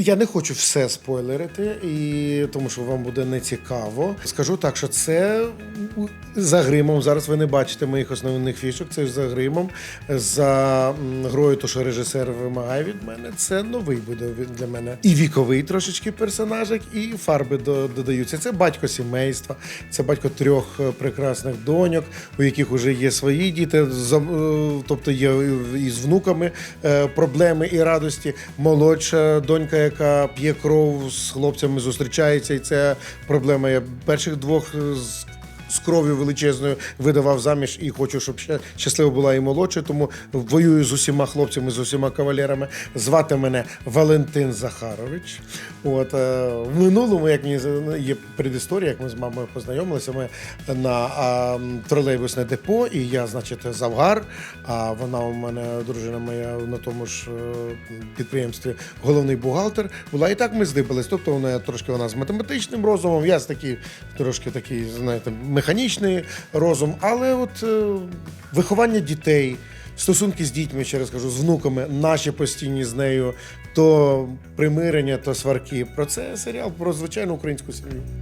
Я не хочу все спойлерити, і тому що вам буде не цікаво. Скажу так, що це за гримом. Зараз ви не бачите моїх основних фішок. Це за гримом, за грою, то що режисер вимагає від мене. Це новий буде для мене. І віковий трошечки персонажик, і фарби додаються. Це батько сімейства, це батько трьох е, прекрасних доньок, у яких вже є свої діти, е, тобто є і з внуками е, проблеми і радості. Молодша донька, яка п'є кров з хлопцями, зустрічається, і це проблема. Перших двох з з кров'ю величезною видавав заміж і хочу, щоб ще щаслива була і молодша. Тому воюю з усіма хлопцями, з усіма кавалерами. Звати мене Валентин Захарович. От е, в минулому, як мені є предісторія, як ми з мамою познайомилися, ми на а, тролейбусне депо, і я, значить, завгар. А вона у мене дружина моя на тому ж е, підприємстві головний бухгалтер була. І так ми здибались. Тобто вона трошки вона з математичним розумом, я з такий трошки такий, знаєте, механічний розум. Але от е, виховання дітей. Стосунки з дітьми, ще раз кажу, з внуками, наші постійні з нею, то примирення, то сварки. Про це серіал про звичайну українську сім'ю.